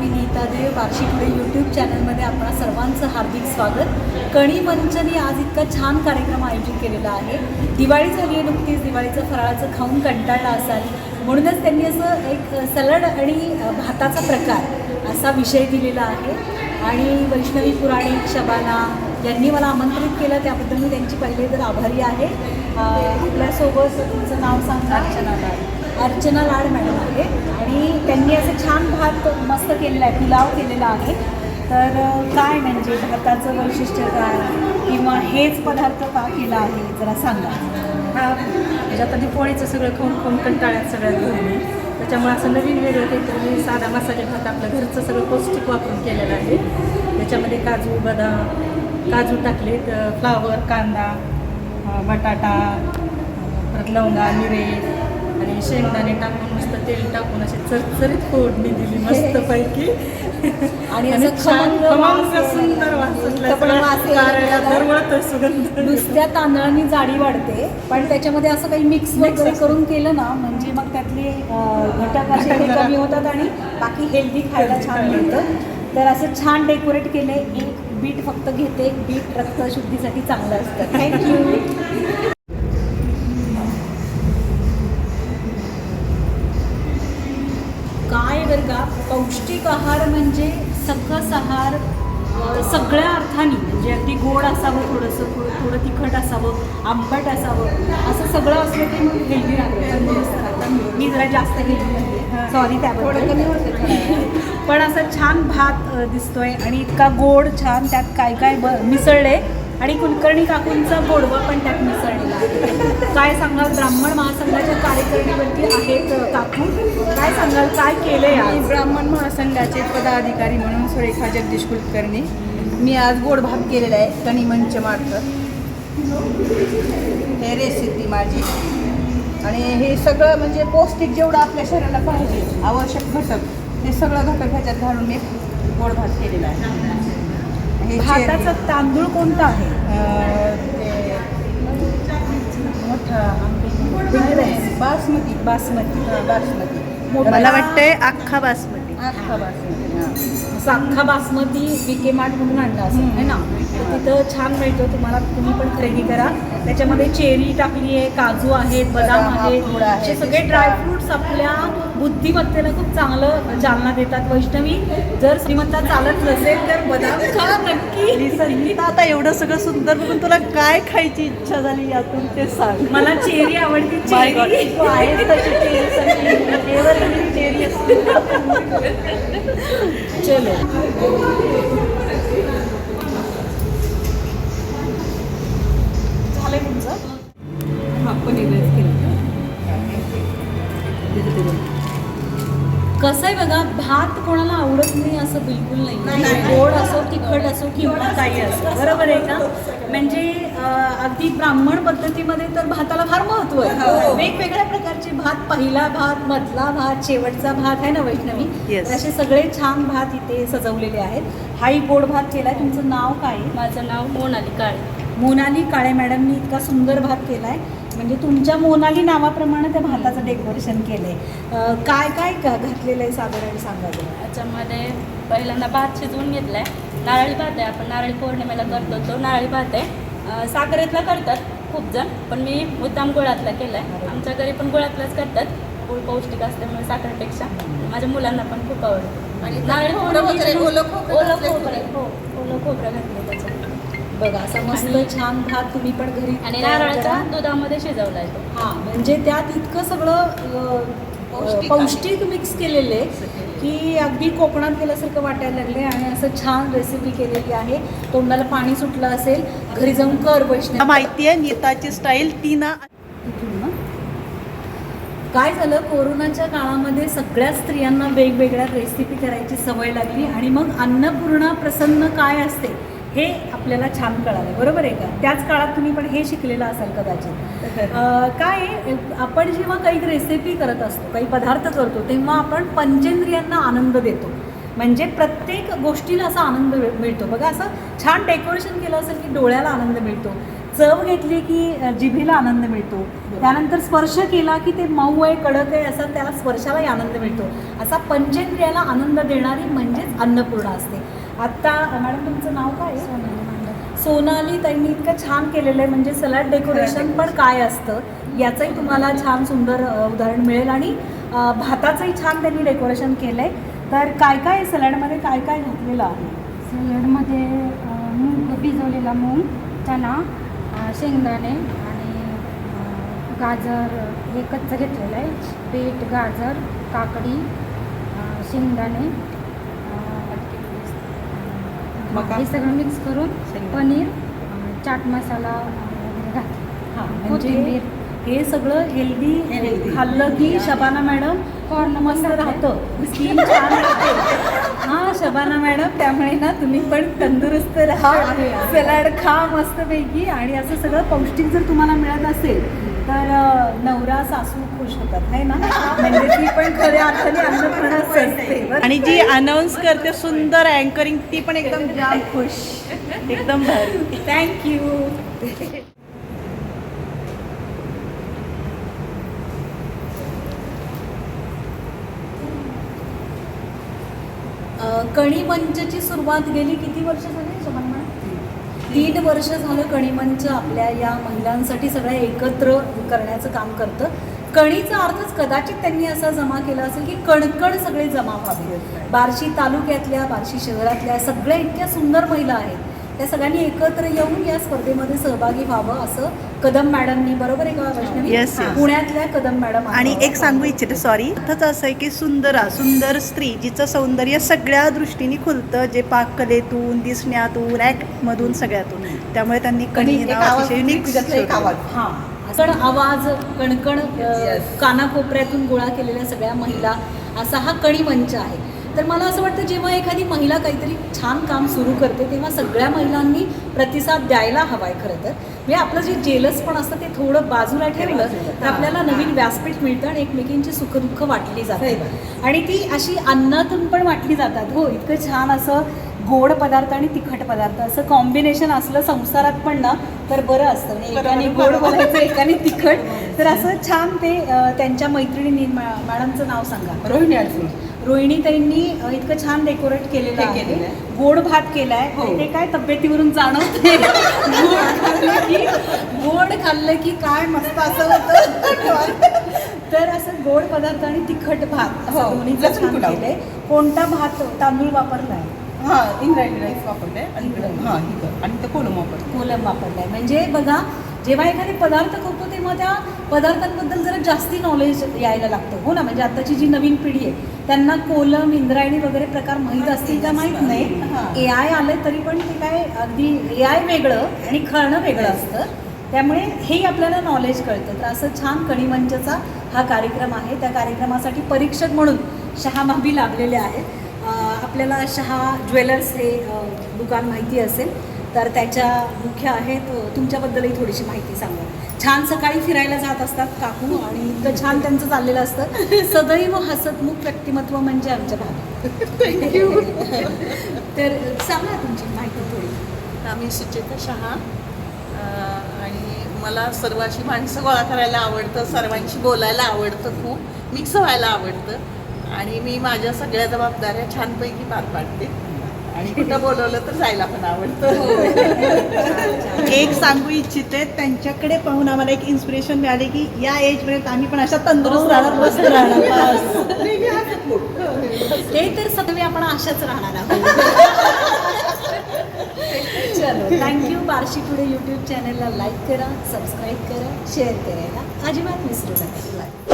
मी Neeta Dev Barshi YouTube चॅनलमध्ये आपणा सर्वांचं हार्दिक स्वागत. कणी मंचनी आज इतका छान कार्यक्रम आयोजित केलेला आहे. दिवाळी झाली आहे नुकतीच दिवाळीचं फराळाचं खाऊन कंटाळला असाल. म्हणूनच त्यांनी असं एक सलड आणि भाताचा प्रकार असा विषय दिलेला आहे. आणि वैष्णवी पुराणिक शबाना यांनी मला आमंत्रित केलं त्याबद्दल मी त्यांची पहिले तर आभारी आहे. आपल्यासोबत तुमचं नाव सांगा. अर्चना लाड मॅडम आहे. आणि त्यांनी असं छान भात मस्त केलेला आहे पुलाव केलेला आहे. तर काय म्हणजे भाताचं वैशिष्ट्य काय? किंवा हेच पदार्थ का केला आहे? जरा सांगा. हा म्हणजे आता पोळीचं सगळं खाऊन खाऊन कंटाळ्यात सगळ्यात घरी त्याच्यामुळे असं नवीन वेगळं काहीतरी मी साधा मसाले भात आपलं घरचं सगळं पौष्टिक वापरून केलेलं आहे. त्याच्यामध्ये काजू बदाम काजू टाकलेत फ्लावर कांदा बटाटा परत लवंगा मिरे आणि शेंगदाणे टाकून मस्त तेल टाकून अशी चरचरीत फोडणी दिली मस्तपैकी आणि असं छान सुंदर वास सुगंध. नुसत्या तांदळांनी जाडी वाढते पण त्याच्यामध्ये असं काही मिक्स वगैरे. करून केलं ना म्हणजे मग त्यातले घटक असे कमी होतात आणि बाकी हेल्दी खायला छान मिळतं. तर असं छान डेकोरेट केलं. एक बीट फक्त घेते. बीट रक्तशुद्धीसाठी चांगलं असतं. थँक्यू सकस आहार सगळ्या अर्थाने म्हणजे अगदी गोड असावं थोडंसं थोडं थोडं तिखट असावं आंबट असावं असं सगळं असलं की मग हेल्दी राहतं राहतं मी जरा जास्त हेल्दी आहे सॉरी त्याबद्दल. पण असं छान भात दिसतोय आणि इतका गोड छान त्यात काय काय ब मिसळले आणि कुलकर्णी काकूंचा गोडवा पण त्यात मिसळलेला आहे. काय सांगाल? ब्राह्मण महासंघाच्या कार्यकारिणीवरती आहेत काकू. काय सांगाल? काय केलंय आज? ब्राह्मण महासंघाचे पदाधिकारी म्हणून सुरेखा जगदीश कुलकर्णी. मी आज गोड भात केलेला आहे कणी मंच मार्फत. हे रेसिपी माझी. आणि हे सगळं म्हणजे पौष्टिक जेवढं आपल्या शरीराला पाहिजे आवश्यक घटक हे सगळं घटक ह्याच्यात घालून मी गोड भात केलेला आहे. भाताचा तांदूळ कोणता आहे. बासमती. बासमती हा, बासमती. मला वाटतंय अख्खा बासमती. अख्खा बासमती हां. असा अख्खा बासमती विके मार्ट म्हणून आणला असेल है ना? तर तिथं छान मिळतो तुम्हाला तुम्ही पण खरेदी करा. त्याच्यामध्ये चेरी टाकली आहे काजू आहेत बदाम आहेत. आहे, असे सगळे. ड्रायफ्रुट्स आपल्या बुद्धिमत्तेला खूप चांगलं चालना देतात वैष्णवी. जर श्रीमंता चालत नसेल तर बदाम नक्की संगीता आता एवढं सगळं सुंदर बघून तुला काय खायची इच्छा झाली यातून ते सांग मला चेरी आवडती. चेरी तू आहेस तशी cherry संगीत. Evergreen cherry असते. चलो कसं आहे बघा भात कोणाला आवडत नाही असं बिलकुल नाही. गोड असो तिखट असो किंवा काही असो. बरोबर आहे का? म्हणजे अगदी ब्राह्मण पद्धतीमध्ये तर भाताला फार महत्त्व आहे. वेगवेगळ्या प्रकारचे भात पहिला भात मधला भात शेवटचा भात आहे ना वैष्णवी? असे सगळे छान भात इथे सजवलेले आहेत. हाही गोड भात केलाय. तुमचं नाव काय आहे? माझं नाव मोनाली काळे. मोनाली काळे. मॅडमनी इतका सुंदर भात केलाय. म्हणजे तुमच्या मोनाली नावाप्रमाणे त्या भाताचं डेकोरेशन केलंय. अं, काय काय का घातलेलं आहे साधारण सांगा जरा. याच्यामध्ये पहिल्यांदा भात शिजवून घेतला आहे नारळी भात आहे. आपण नारळी पौर्णिमेला करतो. तो नारळी भात आहे. साखरेतला करतात खूप जण पण मी मुद्दाम गुळातला केला आहे आमच्या घरी पण गुळातलाच करतात. गुळ पौष्टिक असल्यामुळे साखरेपेक्षा. माझ्या मुलांना पण खूप आवडतं. आणि नारळी पौर्णिमेच्या दिवशी- ओलं खोबरं हो ओलं खोबरं घातलं त्याच्यात. बघा असा मस्त छान भात तुम्ही पण घरी आणि नारळाचा. दुधामध्ये शिजवला आहे तो. हा म्हणजे त्यात इतकं सगळं पौष्टिक पौष्टिक मिक्स केलेलं की अगदी कोकणात गेल्यासारखं वाटायला लागले आणि असं छान रेसिपी केलेली आहे. तोंडाला पाणी सुटलं असेल घरी जाऊन कर वैष्णव. माहिती आहे नीताची स्टाईल ती ना. काय झालं? कोरोनाच्या काळामध्ये सगळ्या स्त्रियांना वेगवेगळ्या रेसिपी करायची सवय लागली आणि मग अन्नपूर्णा प्रसन्न काय असते? हे आपल्याला छान कळालं बरोबर आहे का? त्याच काळात तुम्ही पण हे शिकलेलं असाल कदाचित. काय आहे, आपण जेव्हा काही रेसिपी करत असतो काही पदार्थ करतो तेव्हा आपण पंचेंद्रियांना आनंद देतो. म्हणजे प्रत्येक गोष्टीला असा आनंद मिळतो. बघा असं छान डेकोरेशन केलं असेल की डोळ्याला आनंद मिळतो चव घेतली की जिभेला आनंद मिळतो. त्यानंतर स्पर्श केला की ते मऊ आहे कडक आहे असा त्याला स्पर्शालाही आनंद मिळतो. असा पंचेंद्रियाला आनंद देणारी म्हणजेच अन्नपूर्णा असते. आत्ता मॅडम तुमचं नाव काय आहे? सोनाली ताईंनी इतकं छान केलेलं आहे म्हणजे सलाड डेकोरेशन पण काय असतं याचंही तुम्हाला छान सुंदर उदाहरण मिळेल. आणि भाताचंही छान त्यांनी डेकोरेशन केलं आहे तर काय काय सलाडमध्ये? काय काय घातलेलं आहे? सॅलडमध्ये मूग भिजवलेला मूग अ, शेंगदाणे आणि गाजर हे कच्चं घेतलेलं आहे. बीट गाजर काकडी शेंगदाणे. मका? हे सगळं मिक्स करून. पनीर चाट मसाला हां म्हणजे. हे सगळं हेल्दी. खाल्लं की शबाना मॅडम कॉर्न मस्त मसाला राहतं. स्किन छान हां शबाना मॅडम त्यामुळे ना तुम्ही पण तंदुरुस्त राहा. सलाड खा मस्तपैकी. आणि असं सगळं पौष्टिक जर तुम्हाला मिळत असेल तर नवरा सासू खुश होतात आहे ना म्हणजे ती पण खऱ्या अर्थाने अन्नपूर्णाच असते बरं. आणि जी अनाऊन्स करते सुंदर अँकरिंग ती पण एकदम जाम खुश एकदम भारी थँक्यू कणी मंचची सुरुवात गेली किती वर्ष झाली? तीन वर्ष झालं कणीमंच आपल्या या महिलांसाठी सगळ्या एकत्र करण्याचं काम करतं. कणीचा अर्थच कदाचित त्यांनी असा जमा केला असेल की कणकण सगळे जमा व्हावे. बार्शी तालुक्यातल्या बार्शी शहरातल्या सगळ्या इतक्या सुंदर महिला आहेत. त्या सगळ्यांनी एकत्र येऊन या स्पर्धेमध्ये सहभागी व्हावं असं कदम मॅडमनी बरोबर आहे का वैष्णवी? Yes, yes. पुण्यातल्या कदम मॅडम आणि. एक सांगू इच्छिते सॉरी अर्थच असं आहे की सुंदरा सुंदर स्त्री जिचं सौंदर्य सगळ्या दृष्टीने खुलतं जे पाककलेतून दिसण्यातून ॲक्टमधून सगळ्यातून. त्यामुळे त्यांनी कणी हे नाव अतिशय युनिक हा. कण आवाज कणकण अ, कानाकोपऱ्यातून गोळा केलेल्या सगळ्या महिला असा हा कणी मंच आहे. तर मला असं वाटतं जेव्हा एखादी महिला काहीतरी छान काम सुरू करते तेव्हा सगळ्या महिलांनी प्रतिसाद द्यायला हवाय खरं तर. म्हणजे आपलं जे जेलस पण असतं ते थोडं बाजूला ठेवलं तर आपल्याला नवीन व्यासपीठ मिळतं आणि एकमेकींची सुखदुःख वाटली जातात आणि ती अशी अन्नातून पण वाटली जातात. हो इतकं छान असं गोड पदार्थ आणि तिखट पदार्थ असं कॉम्बिनेशन असलं संसारात पण ना तर बरं असतं. म्हणजे एकाने गोड बोलायचं एकाने तिखट. तर असं छान ते त्यांच्या मैत्रिणींनी मॅ- मॅडमचं नाव सांगा. रोहिणी अडचण. रोहिणी ताईंनी अं, इतकं छान डेकोरेट केलेलं आहे. गोड भात केलाय. हो. ते काय तब्येतीवरून जाणवते गोड खाल्लं की गोड खाल्लं की काय मस्त असं होतं. तर असं गोड पदार्थ आणि तिखट भात हो. केलंय. कोणता भात तांदूळ वापरलाय? हां इंद्रायणी राईस वापरते आणि हां आणि कोलम वापरते कोलम वापरलाय. म्हणजे बघा जेव्हा एखादी पदार्थ करतो तेव्हा त्या पदार्थांबद्दल जरा जास्ती नॉलेज यायला लागतं. हो ना म्हणजे आताची जी नवीन पिढी आहे त्यांना कोलम इंद्रायणी वगैरे प्रकार माहीत असतील का माहीत नाही. ए आय आले तरी पण ते काय अगदी ए आय वेगळं आणि खळणं वेगळं असतं. त्यामुळे हेही आपल्याला नॉलेज कळतं. तर असं छान कणीमंचचा हा कार्यक्रम आहे. त्या कार्यक्रमासाठी परीक्षक म्हणून शहा माबी लाभलेले आहेत. आपल्याला शहा ज्वेलर्स हे दुकान माहिती असेल. तर त्याच्या मुख्य आहेत तुमच्याबद्दलही थोडीशी माहिती सांगा. छान सकाळी फिरायला जात असतात काकू आणि इतकं छान त्यांचं चाललेलं असतं. सदैव हसतमुख व्यक्तिमत्व म्हणजे आमच्या भागात तर सांगा तुमची माहिती थोडी. आम्ही सुचेता शहा आणि मला सर्वांशी माणसं गोळा करायला आवडतं सर्वांशी बोलायला आवडतं खूप मिक्स व्हायला आवडतं. आणि मी माझ्या सगळ्या जबाबदाऱ्या छानपैकी पार पाडते. आणि कुठं बोलवलं तर जायला पण आवडतं. एक सांगू इच्छिते त्यांच्याकडे पाहून आम्हाला एक इन्स्पिरेशन मिळाले की या एजपर्यंत आम्ही पण अशा तंदुरुस्त राहणार मस्त राहणार. ते तर सगळे आपण अशाच राहणार आहोत. चलो thank you Barshi today YouTube चॅनलला लाईक करा सबस्क्राईब करा शेअर करायला. अजिबात विसरू नका.